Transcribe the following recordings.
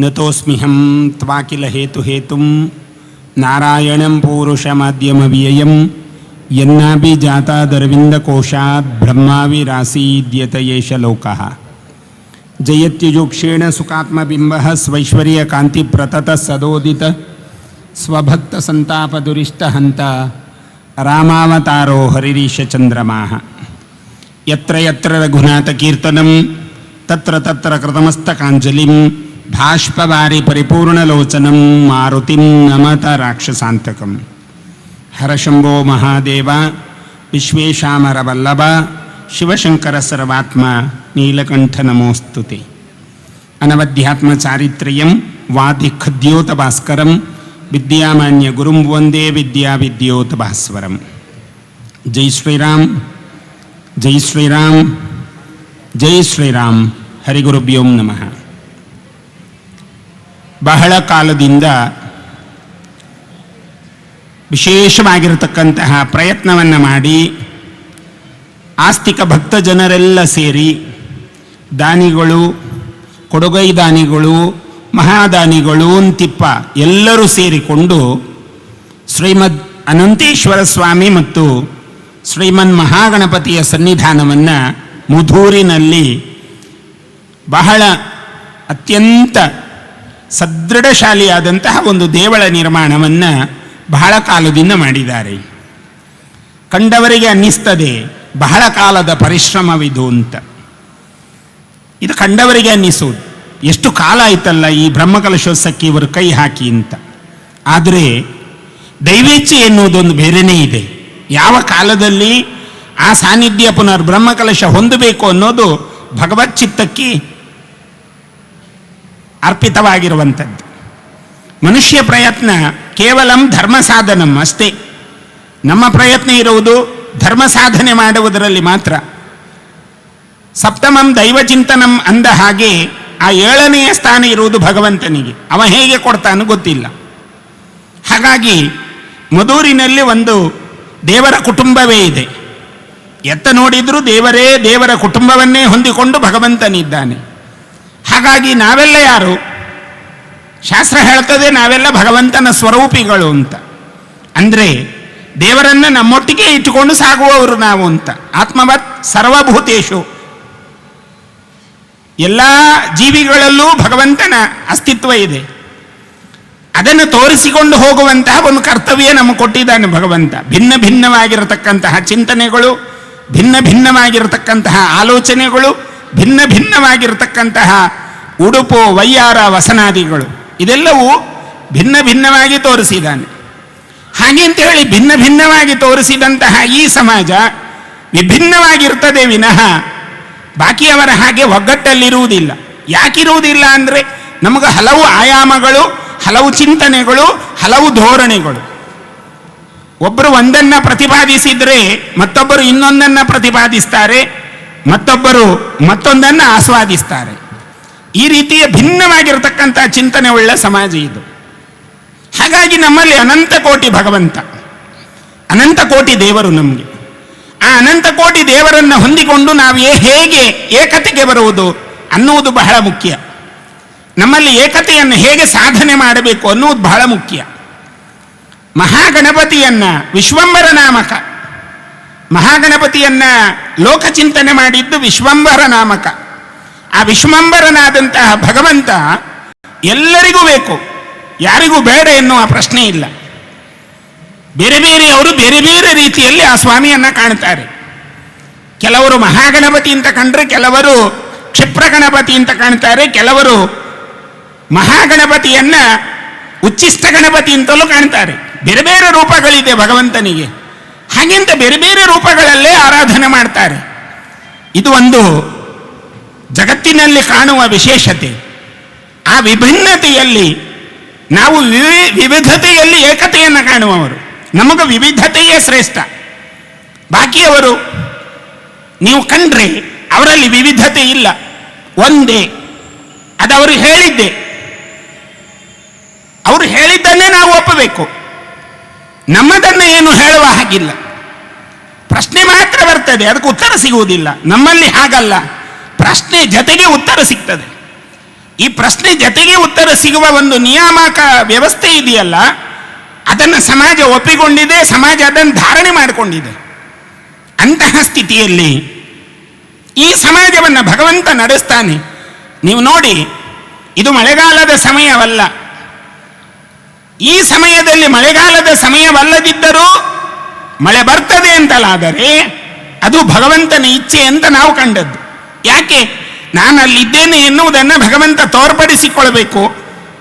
నతోస్మిహం త్వాకిల హేతుహేతుం నారాయణం పూరుషమాద్యమవ్యయం. ఎన్నాపి జాతాదరవిందకోశాత్ బ్రహ్మావిరాసీద్యత ఏష లోక జయత్యుజుక్షేణ సుఖాత్మబింబ స్వైశ్వర్యకాంతిప్రతత సదోదిత స్వభక్తసంతాపదురిష్టహంత రామావతారో హరిరీశచంద్రమా ఎత్ర ఎత్ర రఘునాథకీర్తనం. తత్ర తత్ర భాష్పవారి పరిపూర్ణలోచనం మారుతిం నమత రాక్షసాంతకం హరశంభో మహాదేవ విశ్వేశామర వల్లభ శివశంకర సర్వాత్మ నీలకంఠ నమోస్తుతే అనవధ్యాత్మ చారిత్ర్యం వాది ఖద్యోత భాస్కరం విద్యామాన్య గురుం వందే విద్యా విద్యోత భాస్వరం జై శ్రీరామ్ జై శ్రీరామ్ జై శ్రీరామ్ హరిగురుభ్యోం నమ ಬಹಳ ಕಾಲದಿಂದ ವಿಶೇಷವಾಗಿರತಕ್ಕಂತಹ ಪ್ರಯತ್ನವನ್ನು ಮಾಡಿ ಆಸ್ತಿಕ ಭಕ್ತ ಜನರೆಲ್ಲ ಸೇರಿ ದಾನಿಗಳು, ಕೊಡುಗೈ ದಾನಿಗಳು, ಮಹಾದಾನಿಗಳು ಅಂತಿಪ್ಪ ಎಲ್ಲರೂ ಸೇರಿಕೊಂಡು ಶ್ರೀಮದ್ ಅನಂತೇಶ್ವರ ಸ್ವಾಮಿ ಮತ್ತು ಶ್ರೀಮನ್ ಮಹಾಗಣಪತಿಯ ಸನ್ನಿಧಾನವನ್ನು ಮುಧೂರಿನಲ್ಲಿ ಬಹಳ ಅತ್ಯಂತ ಸದೃಢಶಾಲಿಯಾದಂತಹ ಒಂದು ದೇವಳ ನಿರ್ಮಾಣವನ್ನು ಬಹಳ ಕಾಲದಿಂದ ಮಾಡಿದ್ದಾರೆ. ಕಂಡವರಿಗೆ ಅನ್ನಿಸ್ತದೆ, ಬಹಳ ಕಾಲದ ಪರಿಶ್ರಮವಿದು ಅಂತ. ಇದು ಕಂಡವರಿಗೆ ಅನ್ನಿಸೋದು. ಎಷ್ಟು ಕಾಲ ಆಯ್ತಲ್ಲ ಈ ಬ್ರಹ್ಮಕಲಶೋತ್ಸವಕ್ಕೆ ಇವರು ಕೈ ಹಾಕಿ ಅಂತ. ಆದರೆ ದೈವೇಚ್ಛೆ ಎನ್ನುವುದೊಂದು ಬೇರೆಯೇ ಇದೆ. ಯಾವ ಕಾಲದಲ್ಲಿ ಆ ಸಾನ್ನಿಧ್ಯ ಪುನರ್ ಬ್ರಹ್ಮಕಲಶ ಹೊಂದಬೇಕು ಅನ್ನೋದು ಭಗವತ್ ಚಿತ್ತಕ್ಕೆ ಅರ್ಪಿತವಾಗಿರುವಂಥದ್ದು. ಮನುಷ್ಯ ಪ್ರಯತ್ನ ಕೇವಲಂ ಧರ್ಮ ಸಾಧನಂ ಅಷ್ಟೇ. ನಮ್ಮ ಪ್ರಯತ್ನ ಇರುವುದು ಧರ್ಮ ಸಾಧನೆ ಮಾಡುವುದರಲ್ಲಿ ಮಾತ್ರ. ಸಪ್ತಮಂ ದೈವಚಿಂತನಂ ಅಂದ ಹಾಗೆ ಆ ಏಳನೆಯ ಸ್ಥಾನ ಇರುವುದು ಭಗವಂತನಿಗೆ. ಅವ ಹೇಗೆ ಕೊಡ್ತಾನೋ ಗೊತ್ತಿಲ್ಲ. ಹಾಗಾಗಿ ಮದೂರಿನಲ್ಲಿ ಒಂದು ದೇವರ ಕುಟುಂಬವೇ ಇದೆ. ಎತ್ತ ನೋಡಿದರೂ ದೇವರೇ ದೇವರ ಕುಟುಂಬವನ್ನೇ ಹೊಂದಿಕೊಂಡು ಭಗವಂತನಿದ್ದಾನೆ. ಹಾಗಾಗಿ ನಾವೆಲ್ಲ ಯಾರು? ಶಾಸ್ತ್ರ ಹೇಳ್ತದೆ ನಾವೆಲ್ಲ ಭಗವಂತನ ಸ್ವರೂಪಿಗಳು ಅಂತ. ಅಂದರೆ ದೇವರನ್ನು ನಮ್ಮೊಟ್ಟಿಗೆ ಇಟ್ಟುಕೊಂಡು ಸಾಗುವವರು ನಾವು ಅಂತ. ಆತ್ಮವತ್ ಸರ್ವಭೂತೇಶು. ಎಲ್ಲ ಜೀವಿಗಳಲ್ಲೂ ಭಗವಂತನ ಅಸ್ತಿತ್ವ ಇದೆ. ಅದನ್ನು ತೋರಿಸಿಕೊಂಡು ಹೋಗುವಂತಹ ಒಂದು ಕರ್ತವ್ಯ ನಮಗೆ ಕೊಟ್ಟಿದ್ದಾನೆ ಭಗವಂತ. ಭಿನ್ನ ಭಿನ್ನವಾಗಿರತಕ್ಕಂತಹ ಚಿಂತನೆಗಳು, ಭಿನ್ನ ಭಿನ್ನವಾಗಿರತಕ್ಕಂತಹ ಆಲೋಚನೆಗಳು ಭಿನ್ನ ಭಿನ್ನವಾಗಿರತಕ್ಕಂತಹ ಉಡುಪು, ವಯ್ಯಾರ, ವಸನಾದಿಗಳು. ಇದೆಲ್ಲವೂ ಭಿನ್ನ ಭಿನ್ನವಾಗಿ ತೋರಿಸಿದ್ದಾನೆ. ಹಾಗೆ ಅಂತ ಹೇಳಿ ಭಿನ್ನ ಭಿನ್ನವಾಗಿ ತೋರಿಸಿದಂತಹ ಈ ಸಮಾಜ ವಿಭಿನ್ನವಾಗಿರ್ತದೆ ವಿನಃ ಬಾಕಿಯವರ ಹಾಗೆ ಒಗ್ಗಟ್ಟಲ್ಲಿರುವುದಿಲ್ಲ. ಯಾಕಿರುವುದಿಲ್ಲ ಅಂದರೆ ನಮಗೆ ಹಲವು ಆಯಾಮಗಳು, ಹಲವು ಚಿಂತನೆಗಳು, ಹಲವು ಧೋರಣೆಗಳು. ಒಬ್ಬರು ಒಂದನ್ನು ಪ್ರತಿಪಾದಿಸಿದರೆ ಮತ್ತೊಬ್ಬರು ಇನ್ನೊಂದನ್ನು ಪ್ರತಿಪಾದಿಸ್ತಾರೆ. ಮತ್ತೊಬ್ಬರು ಮತ್ತೊಂದನ್ನು ಆಸ್ವಾದಿಸ್ತಾರೆ. ಈ ರೀತಿಯ ಭಿನ್ನವಾಗಿರತಕ್ಕಂಥ ಚಿಂತನೆ ಉಳ್ಳ ಸಮಾಜ ಇದು. ಹಾಗಾಗಿ ನಮ್ಮಲ್ಲಿ ಅನಂತ ಕೋಟಿ ಭಗವಂತ. ಅನಂತ ಕೋಟಿ ದೇವರು ನಮಗೆ. ಆ ಅನಂತ ಕೋಟಿ ದೇವರನ್ನು ಹೊಂದಿಕೊಂಡು ನಾವು ಹೇಗೆ ಏಕತೆಗೆ ಬರುವುದು ಅನ್ನುವುದು ಬಹಳ ಮುಖ್ಯ. ನಮ್ಮಲ್ಲಿ ಏಕತೆಯನ್ನು ಹೇಗೆ ಸಾಧನೆ ಮಾಡಬೇಕು ಅನ್ನುವುದು ಬಹಳ ಮುಖ್ಯ. ಮಹಾಗಣಪತಿಯನ್ನ ವಿಶ್ವಂಬರ ನಾಮಕ ಮಹಾಗಣಪತಿಯನ್ನ ಲೋಕಚಿಂತನೆ ಮಾಡಿದ್ದು ವಿಶ್ವಂಬರ ನಾಮಕ. ಆ ವಿಶ್ವಂಬರನಾದಂತಹ ಭಗವಂತ ಎಲ್ಲರಿಗೂ ಬೇಕು. ಯಾರಿಗೂ ಬೇಡ ಎನ್ನುವ ಪ್ರಶ್ನೆ ಇಲ್ಲ. ಬೇರೆ ಬೇರೆ ಅವರು ಬೇರೆ ಬೇರೆ ರೀತಿಯಲ್ಲಿ ಆ ಸ್ವಾಮಿಯನ್ನ ಕಾಣ್ತಾರೆ. ಕೆಲವರು ಮಹಾಗಣಪತಿ ಅಂತ ಕಂಡ್ರೆ ಕೆಲವರು ಕ್ಷಿಪ್ರ ಗಣಪತಿ ಅಂತ ಕಾಣ್ತಾರೆ, ಕೆಲವರು ಮಹಾಗಣಪತಿಯನ್ನ ಉಚ್ಚಿಷ್ಟ ಗಣಪತಿ ಅಂತಲೂ ಕಾಣ್ತಾರೆ. ಬೇರೆ ಬೇರೆ ರೂಪಗಳಿದೆ ಭಗವಂತನಿಗೆ. ಹಾಗೆಂತ ಬೇರೆ ಬೇರೆ ರೂಪಗಳಲ್ಲೇ ಆರಾಧನೆ ಮಾಡ್ತಾರೆ. ಇದು ಒಂದು ಜಗತ್ತಿನಲ್ಲಿ ಕಾಣುವ ವಿಶೇಷತೆ. ಆ ವಿಭಿನ್ನತೆಯಲ್ಲಿ ನಾವು ವಿವಿ- ವಿವಿಧತೆಯಲ್ಲಿ ಏಕತೆಯನ್ನು ಕಾಣುವವರು. ನಮಗೆ ವಿವಿಧತೆಯೇ ಶ್ರೇಷ್ಠ. ಬಾಕಿಯವರು ನೀವು ಕಂಡ್ರೆ ಅವರಲ್ಲಿ ವಿವಿಧತೆ ಇಲ್ಲ. ಒಂದೇ. ಅದವರು ಹೇಳಿದ್ದೆ. ಅವರು ಹೇಳಿದ್ದನ್ನೇ ನಾವು ಒಪ್ಪಬೇಕು. ನಮ್ಮದನ್ನು ಏನು ಹೇಳುವ ಹಾಗಿಲ್ಲ. ಪ್ರಶ್ನೆ ಮಾತ್ರ ಬರ್ತದೆ, ಅದಕ್ಕೆ ಉತ್ತರ ಸಿಗುವುದಿಲ್ಲ. ನಮ್ಮಲ್ಲಿ ಹಾಗಲ್ಲ. ಪ್ರಶ್ನೆ ಜೊತೆಗೆ ಉತ್ತರ ಸಿಗ್ತದೆ. ಈ ಪ್ರಶ್ನೆ ಜೊತೆಗೆ ಉತ್ತರ ಸಿಗುವ ಒಂದು ನಿಯಾಮಕ ವ್ಯವಸ್ಥೆ ಇದೆಯಲ್ಲ, ಅದನ್ನು ಸಮಾಜ ಒಪ್ಪಿಕೊಂಡಿದೆ, ಸಮಾಜ ಅದನ್ನು ಧಾರಣೆ ಮಾಡಿಕೊಂಡಿದೆ. ಅಂತಹ ಸ್ಥಿತಿಯಲ್ಲಿ ಈ ಸಮಾಜವನ್ನು ಭಗವಂತ ನಡೆಸ್ತಾನೆ. ನೀವು ನೋಡಿ, ಇದು ಮಳೆಗಾಲದ ಸಮಯವಲ್ಲ. ಈ ಸಮಯದಲ್ಲಿ ಮಳೆಗಾಲದ ಸಮಯವಲ್ಲದಿದ್ದರೂ ಮಳೆ ಬರ್ತದೆ ಅಂತಲಾದರೆ ಅದು ಭಗವಂತನ ಇಚ್ಛೆ ಅಂತ ನಾವು ಕಂಡದ್ದು. ಯಾಕೆ? ನಾನು ಅಲ್ಲಿದ್ದೇನೆ ಎನ್ನುವುದನ್ನು ಭಗವಂತ ತೋರ್ಪಡಿಸಿಕೊಳ್ಬೇಕು.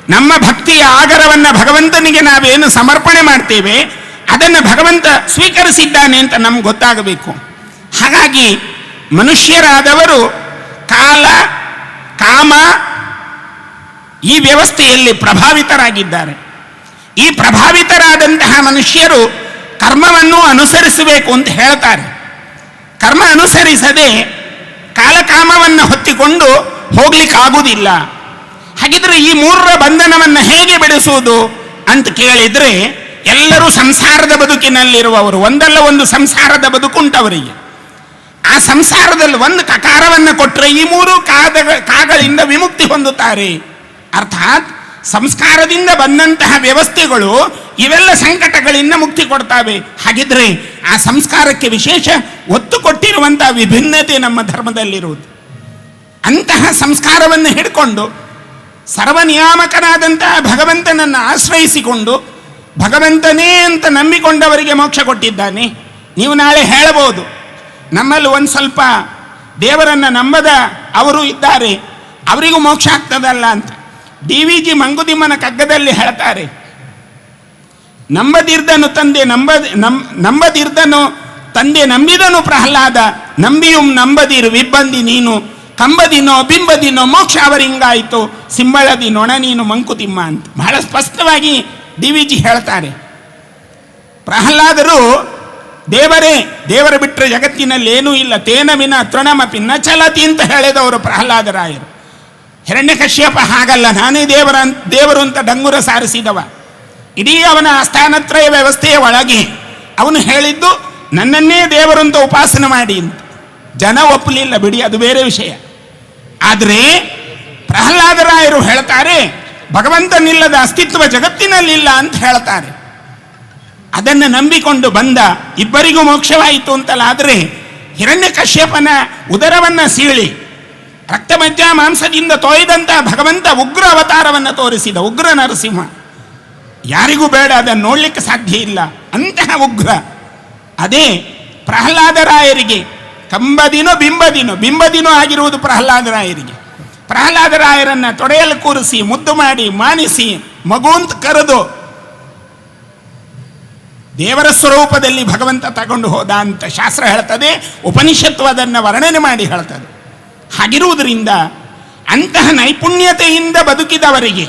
ನಮ್ಮ ಭಕ್ತಿಯ ಆಗರವನ್ನು ಭಗವಂತನಿಗೆ ನಾವೇನು ಸಮರ್ಪಣೆ ಮಾಡ್ತೇವೆ, ಅದನ್ನು ಭಗವಂತ ಸ್ವೀಕರಿಸಿದ್ದಾನೆ ಅಂತ ನಮ್ಗೆ ಗೊತ್ತಾಗಬೇಕು. ಹಾಗಾಗಿ ಮನುಷ್ಯರಾದವರು ಕಾಲ, ಕಾಮ ಈ ವ್ಯವಸ್ಥೆಯಲ್ಲಿ ಪ್ರಭಾವಿತರಾಗಿದ್ದಾರೆ. ಈ ಪ್ರಭಾವಿತರಾದಂತಹ ಮನುಷ್ಯರು ಕರ್ಮವನ್ನು ಅನುಸರಿಸಬೇಕು ಅಂತ ಹೇಳ್ತಾರೆ. ಕರ್ಮ ಅನುಸರಿಸದೆ ಕಾಲಕಾಮವನ್ನು ಹೊತ್ತಿಕೊಂಡು ಹೋಗ್ಲಿಕ್ಕಾಗುವುದಿಲ್ಲ ಹಾಗಿದ್ರೆ ಈ ಮೂರರ ಬಂಧನವನ್ನು ಹೇಗೆ ಬಿಡಿಸುವುದು ಅಂತ ಕೇಳಿದ್ರೆ ಎಲ್ಲರೂ ಸಂಸಾರದ ಬದುಕಿನಲ್ಲಿರುವವರು, ಒಂದಲ್ಲ ಒಂದು ಸಂಸಾರದ ಬದುಕುಂಟವರಿಗೆ ಆ ಸಂಸಾರದಲ್ಲಿ ಒಂದು ಕಕಾರವನ್ನು ಕೊಟ್ಟರೆ ಈ ಮೂರು ಕಾದ ಕಾಗಳಿಂದ ವಿಮುಕ್ತಿ ಹೊಂದುತ್ತಾರೆ. ಅರ್ಥಾತ್ ಸಂಸ್ಕಾರದಿಂದ ಬಂದಂತಹ ವ್ಯವಸ್ಥೆಗಳು ಇವೆಲ್ಲ ಸಂಕಟಗಳಿಂದ ಮುಕ್ತಿ ಕೊಡ್ತಾವೆ. ಹಾಗಿದ್ರೆ ಆ ಸಂಸ್ಕಾರಕ್ಕೆ ವಿಶೇಷ ಒತ್ತು ಕೊಟ್ಟಿರುವಂತಹ ವಿಭಿನ್ನತೆ ನಮ್ಮ ಧರ್ಮದಲ್ಲಿರುವುದು. ಅಂತಹ ಸಂಸ್ಕಾರವನ್ನು ಹಿಡ್ಕೊಂಡು ಸರ್ವನಿಯಾಮಕನಾದಂತಹ ಭಗವಂತನನ್ನು ಆಶ್ರಯಿಸಿಕೊಂಡು ಭಗವಂತನೇ ಅಂತ ನಂಬಿಕೊಂಡವರಿಗೆ ಮೋಕ್ಷ ಕೊಟ್ಟಿದ್ದಾನೆ. ನೀವು ನಾಳೆ ಹೇಳಬಹುದು, ನಮ್ಮಲ್ಲಿ ಒಂದು ಸ್ವಲ್ಪ ದೇವರನ್ನು ನಂಬದ ಅವರು ಇದ್ದಾರೆ, ಅವರಿಗೂ ಮೋಕ್ಷ ಆಗ್ತದಲ್ಲ ಅಂತ. ಡಿ ವಿ ಜಿ ಮಂಗುದಿಮ್ಮನ ಕಗ್ಗದಲ್ಲಿ ಹೇಳ್ತಾರೆ ನಂಬದಿರ್ದನು ತಂದೆ ನಂಬ ನಂಬದಿರ್ದನು ತಂದೆ ನಂಬಿದನು ಪ್ರಹ್ಲಾದ, ನಂಬಿಯುಂ ನಂಬದಿರು ವಿಬ್ಬಂದಿ ನೀನು, ಕಂಬದಿನೋ ಬಿಂಬದಿನೋ ಮೋಕ್ಷ ಅವರಿಂಗಾಯಿತು ಸಿಂಬಳದಿ ನೊಣ ನೀನು ಮಂಕುತಿಮ್ಮ ಅಂತ. ಬಹಳ ಸ್ಪಷ್ಟವಾಗಿ ಡಿ ವಿ ಜಿ ಹೇಳ್ತಾರೆ. ಪ್ರಹ್ಲಾದರು, ದೇವರೇ, ದೇವರ ಬಿಟ್ಟರೆ ಜಗತ್ತಿನಲ್ಲಿ ಏನೂ ಇಲ್ಲ, ತೇನ ವಿನ ತೃಣಮಪಿ ಚಲತಿ ಅಂತ ಹೇಳಿದವರು ಪ್ರಹ್ಲಾದರಾಯರು ಹಿರಣ್ಯಕಶ್ಯಪ ಹಾಗಲ್ಲ. ನಾನೇ ದೇವರ ದೇವರು ಅಂತ ಡಂಗುರ ಸಾರಿಸಿದವ. ಇಡೀ ಅವನ ಆಸ್ಥಾನತ್ರಯ ವ್ಯವಸ್ಥೆಯ ಒಳಗೆ ಅವನು ಹೇಳಿದ್ದು, ನನ್ನನ್ನೇ ದೇವರು ಅಂತ ಉಪಾಸನೆ ಮಾಡಿ ಅಂತ. ಜನ ಒಪ್ಪಲಿಲ್ಲ ಬಿಡಿ, ಅದು ಬೇರೆ ವಿಷಯ. ಆದರೆ ಪ್ರಹ್ಲಾದರಾಯರು ಹೇಳ್ತಾರೆ, ಭಗವಂತನಿಲ್ಲದ ಅಸ್ತಿತ್ವ ಜಗತ್ತಿನಲ್ಲಿಲ್ಲ ಅಂತ ಹೇಳ್ತಾರೆ. ಅದನ್ನು ನಂಬಿಕೊಂಡು ಬಂದ ಇಬ್ಬರಿಗೂ ಮೋಕ್ಷವಾಯಿತು ಅಂತಲಾದರೆ ಹಿರಣ್ಯಕಶ್ಯಪನ ಉದರವನ್ನು ಸೀಳಿ ರಕ್ತಮಜ್ಜ ಮಾಂಸದಿಂದ ತೊಯ್ದಂತ ಭಗವಂತ ಉಗ್ರ ಅವತಾರವನ್ನು ತೋರಿಸಿದ ಉಗ್ರ ನರಸಿಂಹ. ಯಾರಿಗೂ ಬೇಡ, ಅದನ್ನು ನೋಡಲಿಕ್ಕೆ ಸಾಧ್ಯ ಇಲ್ಲ. ಅಂತಹ ಉಗ್ರ. ಅದೇ ಪ್ರಹ್ಲಾದರಾಯರಿಗೆ ಕಂಬದಿನೋ ಬಿಂಬದಿನೋ ಬಿಂಬದಿನೋ ಆಗಿರುವುದು ಪ್ರಹ್ಲಾದರಾಯರಿಗೆ ಪ್ರಹ್ಲಾದರಾಯರನ್ನ ತೊಡೆಯಲು ಕೂರಿಸಿ, ಮುದ್ದು ಮಾಡಿ, ಮಾನಿಸಿ ಮಗುವಂತ ಕರೆದು ದೇವರ ಸ್ವರೂಪದಲ್ಲಿ ಭಗವಂತ ತಗೊಂಡು ಹೋದ ಅಂತ ಶಾಸ್ತ್ರ ಹೇಳ್ತದೆ, ಉಪನಿಷತ್ತು ಅದನ್ನು ವರ್ಣನೆ ಮಾಡಿ ಹೇಳ್ತದೆ. ಹಾಗಿರುವುದರಿಂದ ಅಂತಹ ನೈಪುಣ್ಯತೆಯಿಂದ ಬದುಕಿದವರಿಗೆ,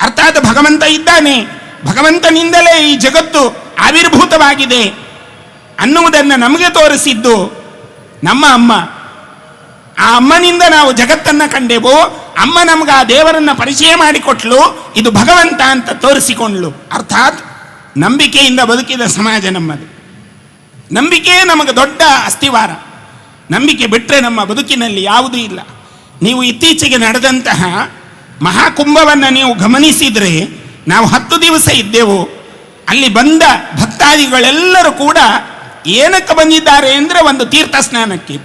ಅರ್ಥಾತ್ ಭಗವಂತ ಇದ್ದಾನೆ, ಭಗವಂತನಿಂದಲೇ ಈ ಜಗತ್ತು ಆವಿರ್ಭೂತವಾಗಿದೆ ಅನ್ನುವುದನ್ನು ನಮಗೆ ತೋರಿಸಿದ್ದು ನಮ್ಮ ಅಮ್ಮ. ಆ ಅಮ್ಮನಿಂದ ನಾವು ಜಗತ್ತನ್ನು ಕಂಡೆವು, ಅಮ್ಮ ನಮ್ಗೆ ಆ ದೇವರನ್ನ ಪರಿಚಯ ಮಾಡಿಕೊಟ್ಲು, ಇದು ಭಗವಂತ ಅಂತ ತೋರಿಸಿಕೊಂಡ್ಲು. ಅರ್ಥಾತ್ ನಂಬಿಕೆಯಿಂದ ಬದುಕಿದ ಸಮಾಜ ನಮ್ಮದು. ನಂಬಿಕೆಯೇ ನಮಗೆ ದೊಡ್ಡ ಅಸ್ಥಿವಾರ ನಂಬಿಕೆ ಬಿಟ್ಟರೆ ನಮ್ಮ ಬದುಕಿನಲ್ಲಿ ಯಾವುದೂ ಇಲ್ಲ. ನೀವು ಇತ್ತೀಚೆಗೆ ನಡೆದಂತಹ ಮಹಾಕುಂಭವನ್ನು ನೀವು ಗಮನಿಸಿದರೆ ನಾವು ಹತ್ತು ದಿವಸ ಇದ್ದೆವು. ಅಲ್ಲಿ ಬಂದ ಭಕ್ತಾದಿಗಳೆಲ್ಲರೂ ಕೂಡ ಏನಕ್ಕೆ ಬಂದಿದ್ದಾರೆ ಅಂದರೆ ಒಂದು ತೀರ್ಥ ಸ್ನಾನಕ್ಕೆ.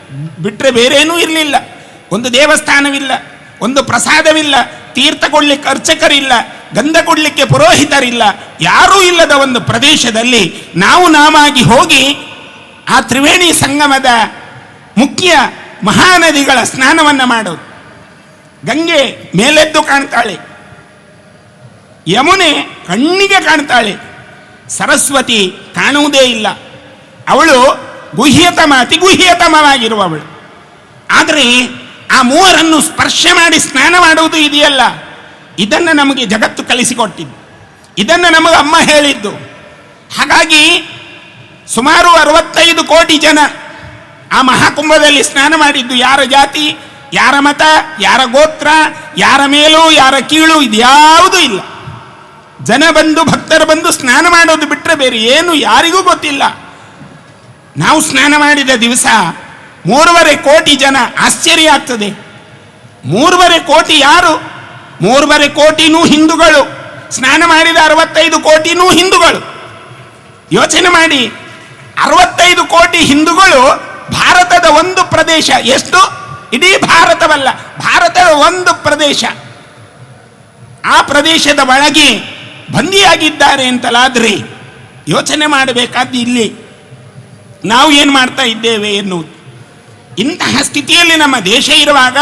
ಬಿಟ್ಟರೆ ಬೇರೇನೂ ಇರಲಿಲ್ಲ. ಒಂದು ದೇವಸ್ಥಾನವಿಲ್ಲ, ಒಂದು ಪ್ರಸಾದವಿಲ್ಲ, ತೀರ್ಥ ಕೊಡ್ಲಿಕ್ಕೆ ಅರ್ಚಕರಿಲ್ಲ, ಗಂಧ ಕೊಡಲಿಕ್ಕೆ ಪುರೋಹಿತರಿಲ್ಲ, ಯಾರೂ ಇಲ್ಲದ ಒಂದು ಪ್ರದೇಶದಲ್ಲಿ ನಾವು ನಾವಾಗಿ ಹೋಗಿ ಆ ತ್ರಿವೇಣಿ ಸಂಗಮದ ಮುಖ್ಯ ಮಹಾನದಿಗಳ ಸ್ನಾನವನ್ನು ಮಾಡೋದು. ಗಂಗೆ ಮೇಲೆದ್ದು ಕಾಣ್ತಾಳೆ. ಯಮುನೆ ಕಣ್ಣಿಗೆ ಕಾಣ್ತಾಳೆ. ಸರಸ್ವತಿ ಕಾಣುವುದೇ ಇಲ್ಲ. ಅವಳು ಗುಹ್ಯತಮ, ಅತಿ ಗುಹ್ಯತಮವಾಗಿರುವವಳು. ಆದರೆ ಆ ಮೂವರನ್ನು ಸ್ಪರ್ಶ ಮಾಡಿ ಸ್ನಾನ ಮಾಡುವುದು ಇದೆಯಲ್ಲ? ಇದನ್ನು ನಮಗೆ ಜಗತ್ತು ಕಲಿಸಿಕೊಟ್ಟಿದ್ದು. ಇದನ್ನು ನಮಗೆ ಅಮ್ಮ ಹೇಳಿದ್ದು. ಹಾಗಾಗಿ ಸುಮಾರು ಅರವತ್ತೈದು ಕೋಟಿ ಜನ ಆ ಮಹಾಕುಂಭದಲ್ಲಿ ಸ್ನಾನ ಮಾಡಿದ್ದು ಯಾರ ಜಾತಿ, ಯಾರ ಮತ, ಯಾರ ಗೋತ್ರ, ಯಾರ ಮೇಲೂ, ಯಾರ ಕೀಳು ಇದ್ಯಾವುದೂ ಇಲ್ಲ. ಜನ ಬಂದು, ಭಕ್ತರು ಬಂದು ಸ್ನಾನ ಮಾಡೋದು ಬಿಟ್ಟರೆ ಬೇರೆ ಏನು ಯಾರಿಗೂ ಗೊತ್ತಿಲ್ಲ. ನಾವು ಸ್ನಾನ ಮಾಡಿದ ದಿವಸ ಮೂರುವರೆ ಕೋಟಿ ಜನ ಆಶ್ಚರ್ಯ ಆಗ್ತದೆ. ಮೂರುವರೆ ಕೋಟಿ ಯಾರು? ಮೂರುವರೆ ಕೋಟಿನೂ ಹಿಂದೂಗಳು. ಸ್ನಾನ ಮಾಡಿದ ಅರವತ್ತೈದು ಕೋಟಿನೂ ಹಿಂದೂಗಳು. ಯೋಚನೆ ಮಾಡಿ, ಅರವತ್ತೈದು ಕೋಟಿ ಹಿಂದೂಗಳು ಭಾರತದ ಒಂದು ಪ್ರದೇಶ ಎಷ್ಟು? ಇಡೀ ಭಾರತವಲ್ಲ, ಭಾರತದ ಒಂದು ಪ್ರದೇಶ. ಆ ಪ್ರದೇಶದ ಒಳಗೆ ಬಂದಿಯಾಗಿದ್ದಾರೆ ಅಂತಲಾದ್ರೆ ಯೋಚನೆ ಮಾಡಬೇಕಾದ್ದು ಇಲ್ಲಿ. ನಾವು ಏನು ಮಾಡ್ತಾ ಇದ್ದೇವೆ ಎನ್ನುವುದು. ಇಂತಹ ಸ್ಥಿತಿಯಲ್ಲಿ ನಮ್ಮ ದೇಶ ಇರುವಾಗ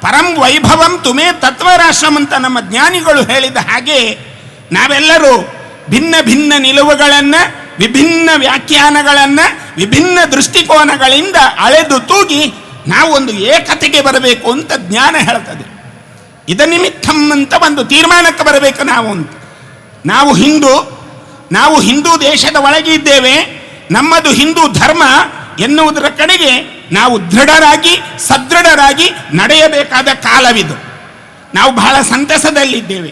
ಪರಂ ವೈಭವಂ ತುಮೇ ತತ್ವರಾಷ್ಟ್ರಂ ಅಂತ ನಮ್ಮ ಜ್ಞಾನಿಗಳು ಹೇಳಿದ ಹಾಗೆ ನಾವೆಲ್ಲರೂ ಭಿನ್ನ ಭಿನ್ನ ನಿಲುವುಗಳನ್ನು ವಿಭಿನ್ನ ವ್ಯಾಖ್ಯಾನಗಳನ್ನು, ವಿಭಿನ್ನ ದೃಷ್ಟಿಕೋನಗಳಿಂದ ಅಳೆದು ತೂಗಿ ನಾವು ಒಂದು ಏಕತೆಗೆ ಬರಬೇಕು ಅಂತ ಜ್ಞಾನ ಹೇಳ್ತದೆ. ಇದ ನಿಮಿತ್ತಂ ಅಂತ ಒಂದು ತೀರ್ಮಾನಕ್ಕೆ ಬರಬೇಕು ನಾವು ಅಂತ. ನಾವು ಹಿಂದೂ ನಾವು ಹಿಂದೂ ದೇಶದ ಒಳಗೆ ಇದ್ದೇವೆ, ನಮ್ಮದು ಹಿಂದೂ ಧರ್ಮ ಎನ್ನುವುದರ ಕಡೆಗೆ ನಾವು ದೃಢರಾಗಿ, ಸದೃಢರಾಗಿ ನಡೆಯಬೇಕಾದ ಕಾಲವಿದು. ನಾವು ಬಹಳ ಸಂತಸದಲ್ಲಿದ್ದೇವೆ.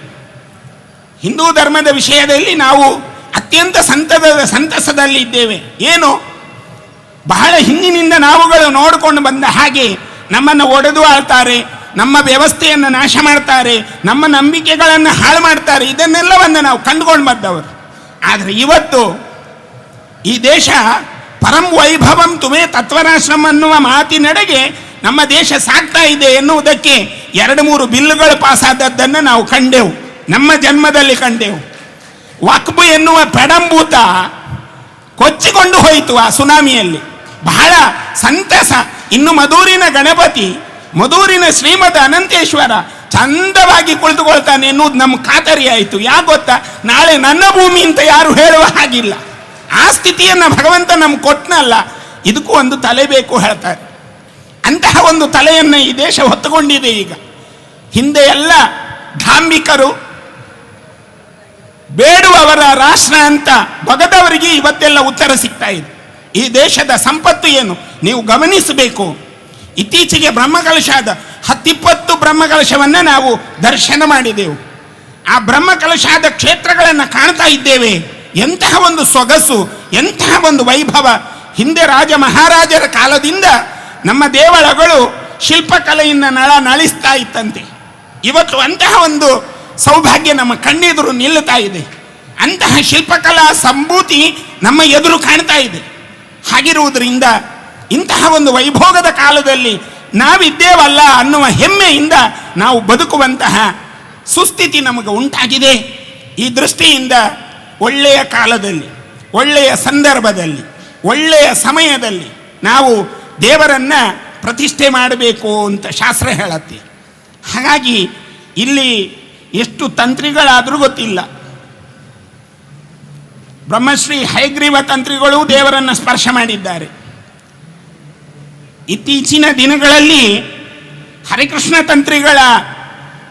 ಹಿಂದೂ ಧರ್ಮದ ವಿಷಯದಲ್ಲಿ ನಾವು ಅತ್ಯಂತ ಸಂತದ ಸಂತಸದಲ್ಲಿದ್ದೇವೆ ಏನು? ಬಹಳ ಹಿಂದಿನಿಂದ ನಾವುಗಳು ನೋಡಿಕೊಂಡು ಬಂದ ಹಾಗೆ ನಮ್ಮನ್ನು ಒಡೆದು ಆಳ್ತಾರೆ, ನಮ್ಮ ವ್ಯವಸ್ಥೆಯನ್ನು ನಾಶ ಮಾಡ್ತಾರೆ, ನಮ್ಮ ನಂಬಿಕೆಗಳನ್ನು ಹಾಳು ಮಾಡ್ತಾರೆ, ಇದನ್ನೆಲ್ಲವನ್ನು ನಾವು ಕಂಡುಕೊಂಡು ಬಂದವರು. ಆದರೆ ಇವತ್ತು ಈ ದೇಶ ಪರಂ ವೈಭವಂ ತುಮೇ ತತ್ವನಾಶ್ರಮ ಅನ್ನುವ ಮಾತಿನಡೆಗೆ ನಮ್ಮ ದೇಶ ಸಾಗ್ತಾ ಇದೆ ಎನ್ನುವುದಕ್ಕೆ ಎರಡು ಮೂರು ಬಿಲ್ಲುಗಳು ಪಾಸಾದದ್ದನ್ನು ನಾವು ಕಂಡೆವು. ನಮ್ಮ ಜನ್ಮದಲ್ಲಿ ಕಂಡೆವು. ವಕ್ಬು ಎನ್ನುವ ಪೆಡಂಬೂತ ಕೊಚ್ಚಿಕೊಂಡು ಹೋಯಿತು ಆ ಸುನಾಮಿಯಲ್ಲಿ. ಬಹಳ ಸಂತಸ. ಇನ್ನು ಮಧೂರಿನ ಗಣಪತಿ, ಮಧೂರಿನ ಶ್ರೀಮದ ಅನಂತೇಶ್ವರ ಚಂದವಾಗಿ ಕುಳಿತುಕೊಳ್ತಾನೆ ಎನ್ನುವುದು ನಮ್ಮ ಖಾತರಿ ಆಯಿತು. ಯಾಕೆ ಗೊತ್ತಾ? ನಾಳೆ ನನ್ನ ಭೂಮಿ ಅಂತ ಯಾರು ಹೇಳುವ ಹಾಗಿಲ್ಲ. ಆ ಸ್ಥಿತಿಯನ್ನು ಭಗವಂತ ನಮ್ಗೆ ಕೊಟ್ಟನಲ್ಲ ಇದಕ್ಕೂ ಒಂದು ತಲೆ ಬೇಕು ಹೇಳ್ತಾರೆ. ಅಂತಹ ಒಂದು ತಲೆಯನ್ನು ಈ ದೇಶ ಹೊತ್ತುಕೊಂಡಿದೆ ಈಗ. ಹಿಂದೆ ಎಲ್ಲ ಧಾಂಬಿಕರು ಬೇಡುವವರ ರಾಷ್ಟ್ರ ಅಂತ ಬಗದವರಿಗೆ ಇವತ್ತೆಲ್ಲ ಉತ್ತರ ಸಿಗ್ತಾ ಇದೆ. ಈ ದೇಶದ ಸಂಪತ್ತು ಏನು? ನೀವು ಗಮನಿಸಬೇಕು. ಇತ್ತೀಚೆಗೆ ಬ್ರಹ್ಮಕಲಶದ ಹತ್ತಿಪ್ಪತ್ತು ಬ್ರಹ್ಮಕಲಶವನ್ನು ನಾವು ದರ್ಶನ ಮಾಡಿದೆವು. ಆ ಬ್ರಹ್ಮಕಲಶಾದ ಕ್ಷೇತ್ರಗಳನ್ನು ಕಾಣ್ತಾ ಇದ್ದೇವೆ. ಎಂತಹ ಒಂದು ಸೊಗಸು, ಎಂತಹ ಒಂದು ವೈಭವ. ಹಿಂದೆ ರಾಜ ಮಹಾರಾಜರ ಕಾಲದಿಂದ ನಮ್ಮ ದೇವಳಗಳು ಶಿಲ್ಪಕಲೆಯಿಂದ ನಳ ನಳಿಸ್ತಾ ಇತ್ತಂತೆ. ಇವತ್ತು ಅಂತಹ ಒಂದು ಸೌಭಾಗ್ಯ ನಮ್ಮ ಕಣ್ಣೆದುರು ನಿಲ್ಲುತ್ತಾ ಇದೆ. ಅಂತಹ ಶಿಲ್ಪಕಲಾ ಸಂಭೂತಿ ನಮ್ಮ ಎದುರು ಕಾಣ್ತಾ ಇದೆ. ಹಾಗಿರುವುದರಿಂದ ಇಂತಹ ಒಂದು ವೈಭೋಗದ ಕಾಲದಲ್ಲಿ ನಾವಿದ್ದೇವಲ್ಲ ಅನ್ನುವ ಹೆಮ್ಮೆಯಿಂದ ನಾವು ಬದುಕುವಂತಹ ಸುಸ್ಥಿತಿ ನಮಗೆ ಉಂಟಾಗಿದೆ. ಈ ದೃಷ್ಟಿಯಿಂದ ಒಳ್ಳೆಯ ಕಾಲದಲ್ಲಿ, ಒಳ್ಳೆಯ ಸಂದರ್ಭದಲ್ಲಿ, ಒಳ್ಳೆಯ ಸಮಯದಲ್ಲಿ ನಾವು ದೇವರನ್ನು ಪ್ರತಿಷ್ಠೆ ಮಾಡಬೇಕು ಅಂತ ಶಾಸ್ತ್ರ ಹೇಳತ್ತೆ. ಹಾಗಾಗಿ ಇಲ್ಲಿ ಎಷ್ಟು ತಂತ್ರಿಗಳಾದರೂ ಗೊತ್ತಿಲ್ಲ. ಬ್ರಹ್ಮಶ್ರೀ ಹೈಗ್ರೀವ ತಂತ್ರಿಗಳು ದೇವರನ್ನು ಸ್ಪರ್ಶ ಮಾಡಿದ್ದಾರೆ. ಇತ್ತೀಚಿನ ದಿನಗಳಲ್ಲಿ ಹರಿಕೃಷ್ಣ ತಂತ್ರಿಗಳ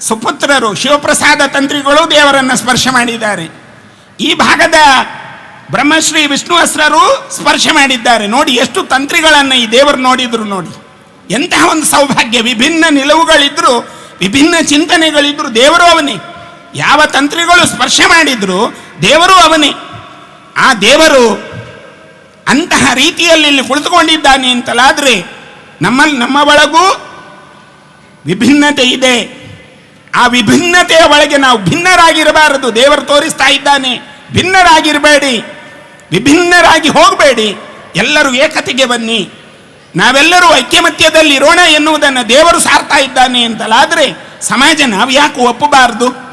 ಸುಪುತ್ರರು, ಶಿವಪ್ರಸಾದ ತಂತ್ರಿಗಳು ದೇವರನ್ನು ಸ್ಪರ್ಶ ಮಾಡಿದ್ದಾರೆ. ಈ ಭಾಗದ ಬ್ರಹ್ಮಶ್ರೀ ವಿಷ್ಣು ಅಸ್ರರು ಸ್ಪರ್ಶ ಮಾಡಿದ್ದಾರೆ. ನೋಡಿ, ಎಷ್ಟು ತಂತ್ರಿಗಳನ್ನು ಈ ದೇವರು ನೋಡಿದ್ರು ನೋಡಿ. ಎಂತಹ ಒಂದು ಸೌಭಾಗ್ಯ, ವಿಭಿನ್ನ ನಿಲುವುಗಳಿದ್ರು ವಿಭಿನ್ನ ಚಿಂತನೆಗಳಿದ್ರು ದೇವರು ಅವನೇ. ಯಾವ ತಂತ್ರಿಗಳು ಸ್ಪರ್ಶ ಮಾಡಿದ್ರು ದೇವರು ಅವನೇ. ಆ ದೇವರು ಅಂತಹ ರೀತಿಯಲ್ಲಿ ಇಲ್ಲಿ ಕುಳಿತುಕೊಂಡಿದ್ದಾನೆ ಅಂತಲಾದ್ರೆ ನಮ್ಮಲ್ಲಿ ನಮ್ಮ ಒಳಗೂ ವಿಭಿನ್ನತೆ ಇದೆ. ಆ ವಿಭಿನ್ನತೆಯ ಒಳಗೆ ನಾವು ಭಿನ್ನರಾಗಿರಬಾರದು. ದೇವರು ತೋರಿಸ್ತಾ ಇದ್ದಾನೆ. ಭಿನ್ನರಾಗಿರಬೇಡಿ. ವಿಭಿನ್ನರಾಗಿ ಹೋಗಬೇಡಿ. ಎಲ್ಲರೂ ಏಕತೆಗೆ ಬನ್ನಿ. ನಾವೆಲ್ಲರೂ ಐಕ್ಯಮತ್ಯದಲ್ಲಿ ಇರೋಣ ಎನ್ನುವುದನ್ನು ದೇವರು ಸಾರ್ತಾ ಇದ್ದಾನೆ ಅಂತಲಾದರೆ ಸಮಾಜ ನಾವು ಯಾಕೆ ಒಪ್ಪಬಾರದು?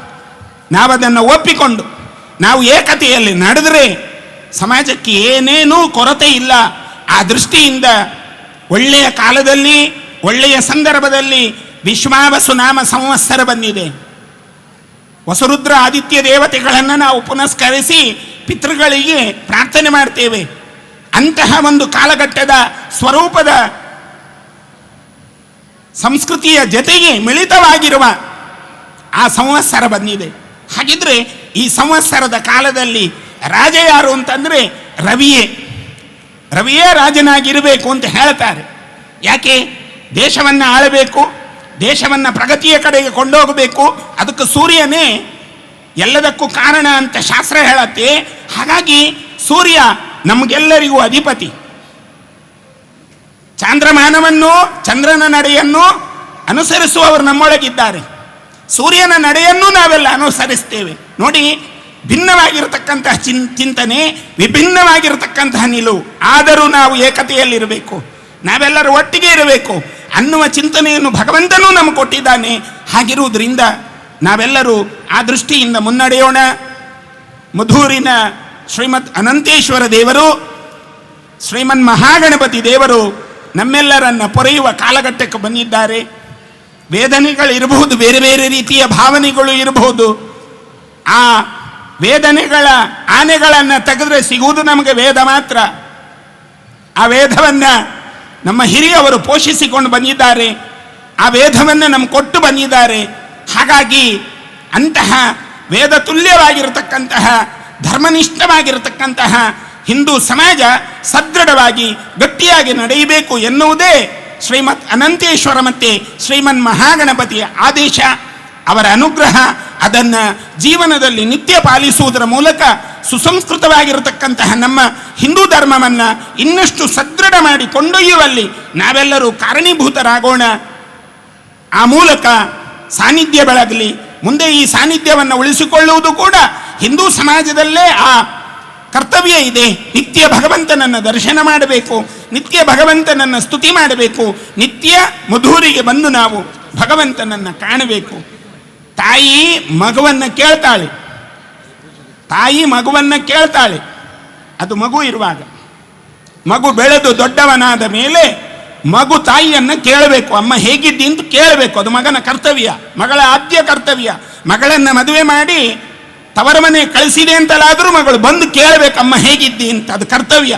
ನಾವದನ್ನು ಒಪ್ಪಿಕೊಂಡು ನಾವು ಏಕತೆಯಲ್ಲಿ ನಡೆದರೆ ಸಮಾಜಕ್ಕೆ ಏನೇನೂ ಕೊರತೆ ಇಲ್ಲ. ಆ ದೃಷ್ಟಿಯಿಂದ ಒಳ್ಳೆಯ ಕಾಲದಲ್ಲಿ, ಒಳ್ಳೆಯ ಸಂದರ್ಭದಲ್ಲಿ ವಿಶ್ವಾವಸು ನಾಮ ಸಂವತ್ಸರ ಬಂದಿದೆ. ವಸರುದ್ರ ಆದಿತ್ಯ ದೇವತೆಗಳನ್ನು ನಾವು ಪುನಸ್ಕರಿಸಿ ಪಿತೃಗಳಿಗೆ ಪ್ರಾರ್ಥನೆ ಮಾಡ್ತೇವೆ. ಅಂತಹ ಒಂದು ಕಾಲಘಟ್ಟದ ಸ್ವರೂಪದ ಸಂಸ್ಕೃತಿಯ ಜೊತೆಗೆ ಮಿಳಿತವಾಗಿರುವ ಆ ಸಂವತ್ಸರ ಬಂದಿದೆ. ಹಾಗಿದ್ರೆ ಈ ಸಂವತ್ಸರದ ಕಾಲದಲ್ಲಿ ರಾಜ ಯಾರು ಅಂತಂದ್ರೆ ರವಿಯೇ. ರವಿಯೇ ರಾಜನಾಗಿರಬೇಕು ಅಂತ ಹೇಳ್ತಾರೆ. ಯಾಕೆ? ದೇಶವನ್ನು ಆಳಬೇಕು, ದೇಶವನ್ನು ಪ್ರಗತಿಯ ಕಡೆಗೆ ಕೊಂಡೋಗಬೇಕು, ಅದಕ್ಕೆ ಸೂರ್ಯನೇ ಎಲ್ಲದಕ್ಕೂ ಕಾರಣ ಅಂತ ಶಾಸ್ತ್ರ ಹೇಳತ್ತೆ. ಹಾಗಾಗಿ ಸೂರ್ಯ ನಮಗೆಲ್ಲರಿಗೂ ಅಧಿಪತಿ. ಚಾಂದ್ರಮಾನವನ್ನು, ಚಂದ್ರನ ನಡೆಯನ್ನು ಅನುಸರಿಸುವವರು ನಮ್ಮೊಳಗಿದ್ದಾರೆ. ಸೂರ್ಯನ ನಡೆಯನ್ನು ನಾವೆಲ್ಲ ಅನುಸರಿಸ್ತೇವೆ. ನೋಡಿ ಭಿನ್ನವಾಗಿರತಕ್ಕಂತಹ ಚಿನ್, ಚಿಂತನೆ, ವಿಭಿನ್ನವಾಗಿರತಕ್ಕಂತಹ ನಿಲುವು. ಆದರೂ ನಾವು ಏಕತೆಯಲ್ಲಿರಬೇಕು. ನಾವೆಲ್ಲರೂ ಒಟ್ಟಿಗೆ ಇರಬೇಕು. ಅನ್ನುವ ಚಿಂತನೆಯನ್ನು ಭಗವಂತನೂ ನಮಗೆ ಕೊಟ್ಟಿದ್ದಾನೆ. ಹಾಗಿರುವುದರಿಂದ ನಾವೆಲ್ಲರೂ ಆ ದೃಷ್ಟಿಯಿಂದ ಮುನ್ನಡೆಯೋಣ. ಮಧೂರಿನ ಶ್ರೀಮದ್ ಅನಂತೇಶ್ವರ ದೇವರು, ಶ್ರೀಮನ್ ಮಹಾಗಣಪತಿ ದೇವರು ನಮ್ಮೆಲ್ಲರನ್ನ ಪೊರೆಯುವ ಕಾಲಘಟ್ಟಕ್ಕೆ ಬಂದಿದ್ದಾರೆ. ವೇದನೆಗಳಿರಬಹುದು, ಬೇರೆ ಬೇರೆ ರೀತಿಯ ಭಾವನೆಗಳು ಇರಬಹುದು. ಆ ವೇದನೆಗಳ ಆನೆಗಳನ್ನು ತೆಗೆದ್ರೆ ಸಿಗುವುದು ನಮಗೆ ವೇದ ಮಾತ್ರ. ಆ ವೇದವನ್ನ ನಮ್ಮ ಹಿರಿಯವರು ಪೋಷಿಸಿಕೊಂಡು ಬಂದಿದ್ದಾರೆ. ಆ ವೇದವನ್ನು ನಮ್ಗೆ ಕೊಟ್ಟು ಬಂದಿದ್ದಾರೆ. ಹಾಗಾಗಿ ಅಂತಹ ವೇದ ತುಲ್ಯವಾಗಿರತಕ್ಕಂತಹ ಧರ್ಮನಿಷ್ಠವಾಗಿರತಕ್ಕಂತಹ ಹಿಂದೂ ಸಮಾಜ ಸದೃಢವಾಗಿ ಗಟ್ಟಿಯಾಗಿ ನಡೆಯಬೇಕು ಎನ್ನುವುದೇ ಶ್ರೀಮತ್ ಅನಂತೇಶ್ವರ ಮತ್ತೆ ಶ್ರೀಮನ್ ಮಹಾಗಣಪತಿಯ ಆದೇಶ. ಅವರ ಅನುಗ್ರಹ ಅದನ್ನು ಜೀವನದಲ್ಲಿ ನಿತ್ಯ ಪಾಲಿಸುವುದರ ಮೂಲಕ ಸುಸಂಸ್ಕೃತವಾಗಿರತಕ್ಕಂತಹ ನಮ್ಮ ಹಿಂದೂ ಧರ್ಮವನ್ನು ಇನ್ನಷ್ಟು ಸದೃಢ ಮಾಡಿ ಕೊಂಡೊಯ್ಯುವಲ್ಲಿ ನಾವೆಲ್ಲರೂ ಕಾರಣೀಭೂತರಾಗೋಣ. ಆ ಮೂಲಕ ಸಾನ್ನಿಧ್ಯ ಬೆಳಗಲಿ ಮುಂದೆ ಈ ಸಾನ್ನಿಧ್ಯವನ್ನು ಉಳಿಸಿಕೊಳ್ಳುವುದು ಕೂಡ ಹಿಂದೂ ಸಮಾಜದಲ್ಲೇ ಆ ಕರ್ತವ್ಯ ಇದೆ. ನಿತ್ಯ ಭಗವಂತನನ್ನು ದರ್ಶನ ಮಾಡಬೇಕು, ನಿತ್ಯ ಭಗವಂತನನ್ನು ಸ್ತುತಿ ಮಾಡಬೇಕು, ನಿತ್ಯ ಮಧುರಿಗೆ ಬಂದು ನಾವು ಭಗವಂತನನ್ನು ಕಾಣಬೇಕು. ತಾಯಿ ಮಗುವನ್ನು ಕೇಳ್ತಾಳೆ. ತಾಯಿ ಮಗುವನ್ನು ಕೇಳ್ತಾಳೆ. ಅದು ಮಗು ಇರುವಾಗ. ಮಗು ಬೆಳೆದು ದೊಡ್ಡವನಾದ ಮೇಲೆ ಮಗು ತಾಯಿಯನ್ನು ಕೇಳಬೇಕು, ಅಮ್ಮ ಹೇಗಿದ್ದಿ ಅಂತ ಕೇಳಬೇಕು. ಅದು ಮಗನ ಕರ್ತವ್ಯ, ಮಗಳ ಆದ್ಯ ಕರ್ತವ್ಯ. ಮಗಳನ್ನು ಮದುವೆ ಮಾಡಿ ತವರ ಮನೆ ಕಳಿಸಿದೆ ಅಂತಲಾದರೂ ಮಗಳು ಬಂದು ಕೇಳಬೇಕು, ಅಮ್ಮ ಹೇಗಿದ್ದಿ ಅಂತ. ಅದು ಕರ್ತವ್ಯ.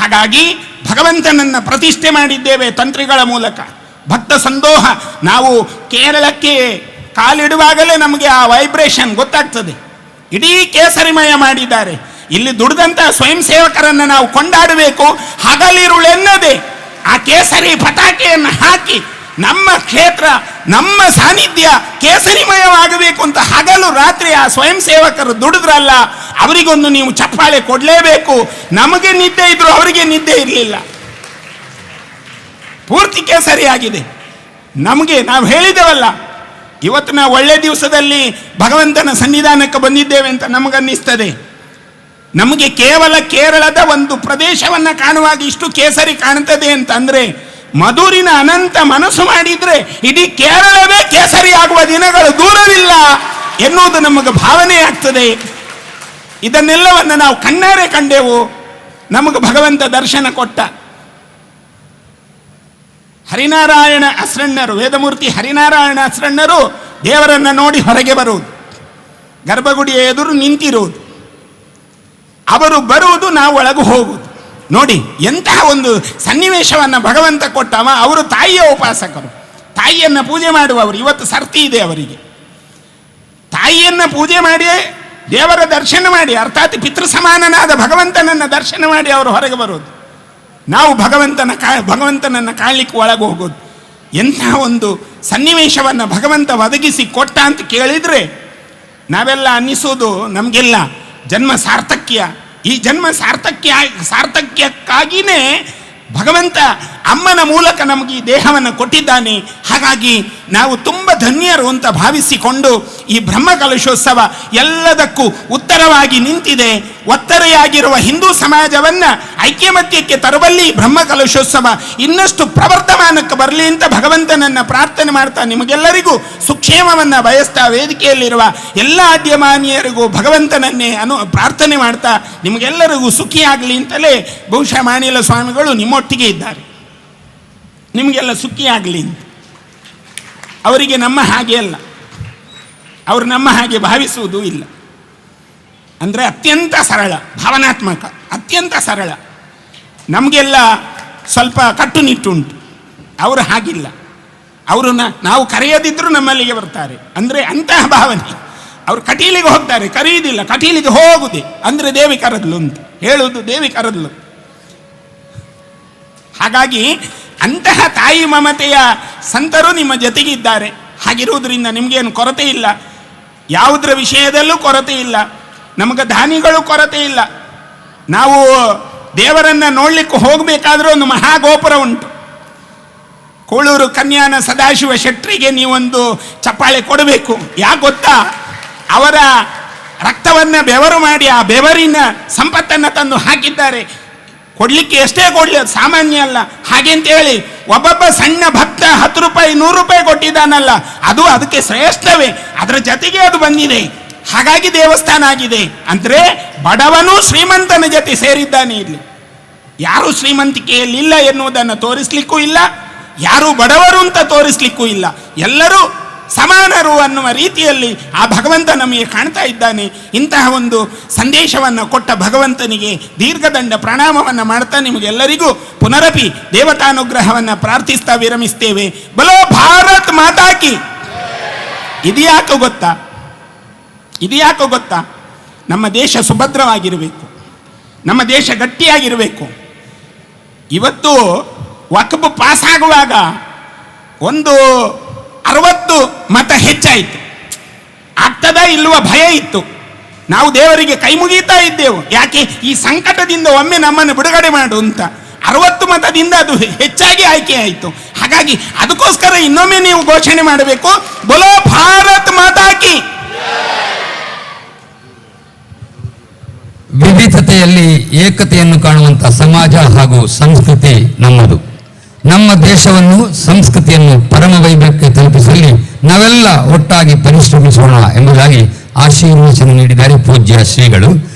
ಹಾಗಾಗಿ ಭಗವಂತನನ್ನು ಪ್ರತಿಷ್ಠೆ ಮಾಡಿದ್ದೇವೆ ತಂತ್ರಿಗಳ ಮೂಲಕ. ಭಕ್ತ ಸಂದೋಹ, ನಾವು ಕೇರಳಕ್ಕೆ ಕಾಲಿಡುವಾಗಲೇ ನಮಗೆ ಆ ವೈಬ್ರೇಷನ್ ಗೊತ್ತಾಗ್ತದೆ. ಇಡೀ ಕೇಸರಿಮಯ ಮಾಡಿದ್ದಾರೆ. ಇಲ್ಲಿ ದುಡಿದಂತಹ ಸ್ವಯಂ ಸೇವಕರನ್ನು ನಾವು ಕೊಂಡಾಡಬೇಕು, ಹಗಲಿರುಳೆನ್ನದೆ. ಆ ಕೇಸರಿ ಪಟಾಕಿಯನ್ನು ಹಾಕಿ ನಮ್ಮ ಕ್ಷೇತ್ರ, ನಮ್ಮ ಸಾನ್ನಿಧ್ಯ ಕೇಸರಿಮಯವಾಗಬೇಕು ಅಂತ ಹಗಲು ರಾತ್ರಿ ಆ ಸ್ವಯಂ ಸೇವಕರು ದುಡಿದ್ರಲ್ಲ, ಅವರಿಗೊಂದು ನೀವು ಚಪ್ಪಾಳೆ ಕೊಡಲೇಬೇಕು. ನಮಗೆ ನಿದ್ದೆ ಇದ್ರು ಅವರಿಗೆ ನಿದ್ದೆ ಇರಲಿಲ್ಲ. ಪೂರ್ತಿ ಕೇಸರಿಯಾಗಿದೆ. ನಮಗೆ ನಾವು ಹೇಳಿದೆವಲ್ಲ, ಇವತ್ತು ನಾವು ಒಳ್ಳೆ ದಿವಸದಲ್ಲಿ ಭಗವಂತನ ಸನ್ನಿಧಾನಕ್ಕೆ ಬಂದಿದ್ದೇವೆ ಅಂತ ನಮಗನ್ನಿಸ್ತದೆ. ನಮಗೆ ಕೇವಲ ಕೇರಳದ ಒಂದು ಪ್ರದೇಶವನ್ನ ಕಾಣುವಾಗ ಇಷ್ಟು ಕೇಸರಿ ಕಾಣ್ತದೆ ಅಂತಂದ್ರೆ ಮಧುರಿನ ಅನಂತ ಮನಸ್ಸು ಮಾಡಿದ್ರೆ ಇಡೀ ಕೇರಳವೇ ಕೇಸರಿ ಆಗುವ ದಿನಗಳು ದೂರವಿಲ್ಲ ಎನ್ನುವುದು ನಮಗೆ ಭಾವನೆ ಆಗ್ತದೆ. ಇದನ್ನೆಲ್ಲವನ್ನು ನಾವು ಕಣ್ಣಾರೆ ಕಂಡೆವು. ನಮಗೆ ಭಗವಂತ ದರ್ಶನ ಕೊಟ್ಟ. ಹರಿನಾರಾಯಣ ಅಸ್ರಣ್ಣರು, ವೇದಮೂರ್ತಿ ಹರಿನಾರಾಯಣ ಅಸ್ರಣ್ಣರು ದೇವರನ್ನ ನೋಡಿ ಹೊರಗೆ ಬರುವುದು. ಗರ್ಭಗುಡಿಯ ಎದುರು ನಿಂತಿರುವುದು. ಅವರು ಬರುವುದು ನಾವು ಒಳಗೆ ಹೋಗುವುದು. ನೋಡಿ, ಎಂತಹ ಒಂದು ಸನ್ನಿವೇಶವನ್ನು ಭಗವಂತ ಕೊಟ್ಟವ, ಅವರು ತಾಯಿಯ ಉಪಾಸಕರು. ತಾಯಿಯನ್ನು ಪೂಜೆ ಮಾಡುವವರು, ಇವತ್ತು ಸರ್ತಿ ಇದೆ ಅವರಿಗೆ. ತಾಯಿಯನ್ನು ಪೂಜೆ ಮಾಡಿ, ದೇವರ ದರ್ಶನ ಮಾಡಿ, ಅರ್ಥಾತ್ ಪಿತೃ ಸಮಾನನಾದ ಭಗವಂತನನ್ನ ದರ್ಶನ ಮಾಡಿ ಅವರು ಹೊರಗೆ ಬರೋದು ನಾವು ಭಗವಂತನ ಕಾ, ಭಗವಂತನನ್ನು ಕಾಣಲಿಕ್ಕೆ ಒಳಗೆ ಹೋಗೋದು ಎಂತಹ ಒಂದು ಸನ್ನಿವೇಶವನ್ನು ಭಗವಂತ ಒದಗಿಸಿ ಕೊಟ್ಟ ಅಂತ ಕೇಳಿದರೆ, ನಾವೆಲ್ಲ ಅನ್ನಿಸೋದು ನಮಗೆಲ್ಲ. ಜನ್ಮ ಸಾರ್ಥಕ್ಯ. ಈ ಜನ್ಮ ಸಾರ್ಥಕ್ಯ ಸಾರ್ಥಕ್ಯಕ್ಕಾಗಿಯೇ ಭಗವಂತ ಅಮ್ಮನ ಮೂಲಕ ನಮಗೆ ಈ ದೇಹವನ್ನು ಕೊಟ್ಟಿದ್ದಾನೆ. ಹಾಗಾಗಿ ನಾವು ತುಂಬ ಧನ್ಯರು ಅಂತ ಭಾವಿಸಿಕೊಂಡು ಈ ಬ್ರಹ್ಮ ಕಲಶೋತ್ಸವ ಎಲ್ಲದಕ್ಕೂ ಉತ್ತರವಾಗಿ ನಿಂತಿದೆ. ಒತ್ತರೆಯಾಗಿರುವ ಹಿಂದೂ ಸಮಾಜವನ್ನು ಐಕ್ಯಮತ್ಯಕ್ಕೆ ತರುವಲ್ಲಿ ಬ್ರಹ್ಮ ಕಲಶೋತ್ಸವ ಇನ್ನಷ್ಟು ಪ್ರವರ್ತಮಾನಕ್ಕೆ ಬರಲಿ ಅಂತ ಭಗವಂತನನ್ನು ಪ್ರಾರ್ಥನೆ ಮಾಡ್ತಾ ನಿಮಗೆಲ್ಲರಿಗೂ ಸುಕ್ಷೇಮವನ್ನು ಬಯಸ್ತಾ ವೇದಿಕೆಯಲ್ಲಿರುವ ಎಲ್ಲ ಅಧ್ಯಮಾನಿಯರಿಗೂ ಭಗವಂತನನ್ನೇ ಅನು ಪ್ರಾರ್ಥನೆ ಮಾಡ್ತಾ ನಿಮಗೆಲ್ಲರಿಗೂ ಸುಖಿಯಾಗಲಿ ಅಂತಲೇ ಬಹುಶಃ ಮಾಣಿಲ ಸ್ವಾಮಿಗಳು ನಿಮ್ಮೊಟ್ಟಿಗೆ ಇದ್ದಾರೆ. ನಿಮಗೆಲ್ಲ ಸುಖಿಯಾಗಲಿ ಅಂತ. ಅವರಿಗೆ ನಮ್ಮ ಹಾಗೆ ಅಲ್ಲ. ಅವರು ನಮ್ಮ ಹಾಗೆ ಭಾವಿಸುವುದೂ ಇಲ್ಲ. ಅಂದರೆ ಅತ್ಯಂತ ಸರಳ, ಭಾವನಾತ್ಮಕ, ಅತ್ಯಂತ ಸರಳ. ನಮಗೆಲ್ಲ ಸ್ವಲ್ಪ ಕಟ್ಟುನಿಟ್ಟುಂಟು ಅವರು ಹಾಗಿಲ್ಲ. ಅವರನ್ನ ನಾವು ಕರೆಯದಿದ್ದರೂ ನಮ್ಮಲ್ಲಿಗೆ ಬರ್ತಾರೆ. ಅಂದರೆ ಅಂತಹ ಭಾವನೆ. ಅವರು ಕಟೀಲಿಗೆ ಹೋಗ್ತಾರೆ, ಕರೆಯುವುದಿಲ್ಲ, ಕಟೀಲಿಗೆ ಹೋಗುದೆ. ಅಂದರೆ ದೇವಿ ಕರದ್ಲು ಅಂತ ಹೇಳುವುದು ದೇವಿ ಕರದ್ಲು. ಹಾಗಾಗಿ ಅಂತಹ ತಾಯಿ ಮಮತೆಯ ಸಂತರು ನಿಮ್ಮ ಜೊತೆಗಿದ್ದಾರೆ. ಹಾಗಿರುವುದರಿಂದ ನಿಮಗೇನು ಕೊರತೆ ಇಲ್ಲ. ಯಾವುದರ ವಿಷಯದಲ್ಲೂ ಕೊರತೆ ಇಲ್ಲ. ನಮಗೆ ದಾನಿಗಳು ಕೊರತೆ ಇಲ್ಲ. ನಾವು ದೇವರನ್ನು ನೋಡಲಿಕ್ಕೆ ಹೋಗಬೇಕಾದ್ರೂ ಒಂದು ಮಹಾಗೋಪುರ ಉಂಟು. ಕೋಳೂರು ಕನ್ಯಾನ ಸದಾಶಿವ ಶೆಟ್ಟರಿಗೆ ನೀವೊಂದು ಚಪ್ಪಾಳೆ ಕೊಡಬೇಕು. ಯಾಕೆ ಗೊತ್ತಾ? ಅವರ ರಕ್ತವನ್ನು ಬೆವರು ಮಾಡಿ ಆ ಬೆವರಿನ ಸಂಪತ್ತನ್ನು ತಂದು ಹಾಕಿದ್ದಾರೆ. ಕೊಡ್ಲಿಕ್ಕೆ ಎಷ್ಟೇ ಕೊಡ್ಲಿ, ಅದು ಸಾಮಾನ್ಯ ಅಲ್ಲ. ಹಾಗೆ ಅಂತ ಹೇಳಿ ಒಬ್ಬೊಬ್ಬ ಸಣ್ಣ ಭಕ್ತ ಹತ್ತು ರೂಪಾಯಿ, ನೂರು ರೂಪಾಯಿ ಕೊಟ್ಟಿದ್ದಾನಲ್ಲ, ಅದು ಅದಕ್ಕೆ ಶ್ರೇಷ್ಠವೇ. ಅದರ ಜೊತೆಗೆ ಅದು ಬಂದಿದೆ. ಹಾಗಾಗಿ ದೇವಸ್ಥಾನ ಆಗಿದೆ. ಅಂದ್ರೆ ಬಡವನು ಶ್ರೀಮಂತನ ಜೊತೆ ಸೇರಿದ್ದಾನೆ ಇಲ್ಲಿ. ಯಾರು ಶ್ರೀಮಂತಿಕೆಯಲ್ಲಿಲ್ಲ ಎನ್ನುವುದನ್ನು ತೋರಿಸ್ಲಿಕ್ಕೂ ಇಲ್ಲ. ಯಾರು ಬಡವರು ಅಂತ ತೋರಿಸ್ಲಿಕ್ಕೂ ಇಲ್ಲ. ಎಲ್ಲರೂ ಸಮಾನರು ಅನ್ನುವ ರೀತಿಯಲ್ಲಿ ಆ ಭಗವಂತ ನಮಗೆ ಕಾಣ್ತಾ ಇದ್ದಾನೆ. ಇಂತಹ ಒಂದು ಸಂದೇಶವನ್ನು ಕೊಟ್ಟ ಭಗವಂತನಿಗೆ ದೀರ್ಘದಂಡ ಪ್ರಣಾಮವನ್ನು ಮಾಡ್ತಾ ನಿಮಗೆಲ್ಲರಿಗೂ ಪುನರಪಿ ದೇವತಾನುಗ್ರಹವನ್ನು ಪ್ರಾರ್ಥಿಸ್ತಾ ವಿರಮಿಸ್ತೇವೆ. ಬಲೋ ಭಾರತ್ ಮಾತಾಕಿ ಇದ್ಯಾಕೋ ಗೊತ್ತಾ? ಇದ್ಯಾಕೆ ಗೊತ್ತಾ? ನಮ್ಮ ದೇಶ ಸುಭದ್ರವಾಗಿರಬೇಕು. ನಮ್ಮ ದೇಶ ಗಟ್ಟಿಯಾಗಿರಬೇಕು. ಇವತ್ತು ವಕ್ಬ್ ಪಾಸಾಗುವಾಗ ಒಂದು ಅರವತ್ತು ಮತ ಹೆಚ್ಚಾಯಿತು. ಆಗ್ತದ ಇಲ್ಲುವ ಭಯ ಇತ್ತು. ನಾವು ದೇವರಿಗೆ ಕೈ ಮುಗಿತಾ ಇದ್ದೆವು. ಯಾಕೆ? ಈ ಸಂಕಟದಿಂದ ಒಮ್ಮೆ ನಮ್ಮನ್ನು ಬಿಡುಗಡೆ ಮಾಡು ಅಂತ. ಅರವತ್ತು ಮತದಿಂದ ಅದು ಹೆಚ್ಚಾಗಿ ಆಯ್ಕೆ ಆಯಿತು. ಹಾಗಾಗಿ ಅದಕ್ಕೋಸ್ಕರ ಇನ್ನೊಮ್ಮೆ ನೀವು ಘೋಷಣೆ ಮಾಡಬೇಕು. ಬಲೋ ಭಾರತ್ ಮಾತಾಕಿ ವಿವಿಧತೆಯಲ್ಲಿ ಏಕತೆಯನ್ನು ಕಾಣುವಂತಹ ಸಮಾಜ ಹಾಗೂ ಸಂಸ್ಕೃತಿ ನಮ್ಮದು. ನಮ್ಮ ದೇಶವನ್ನು ಸಂಸ್ಕೃತಿಯನ್ನು ಪರಮ ವೈಭವಕ್ಕೆ ತಲುಪಿಸಲಿ ನಾವೆಲ್ಲ ಒಟ್ಟಾಗಿ ಪರಿಶ್ರಮಿಸೋಣ ಎಂಬುದಾಗಿ ಆಶೀರ್ವಚನ ನೀಡಿದ್ದಾರೆ ಪೂಜ್ಯ ಶ್ರೀಗಳು.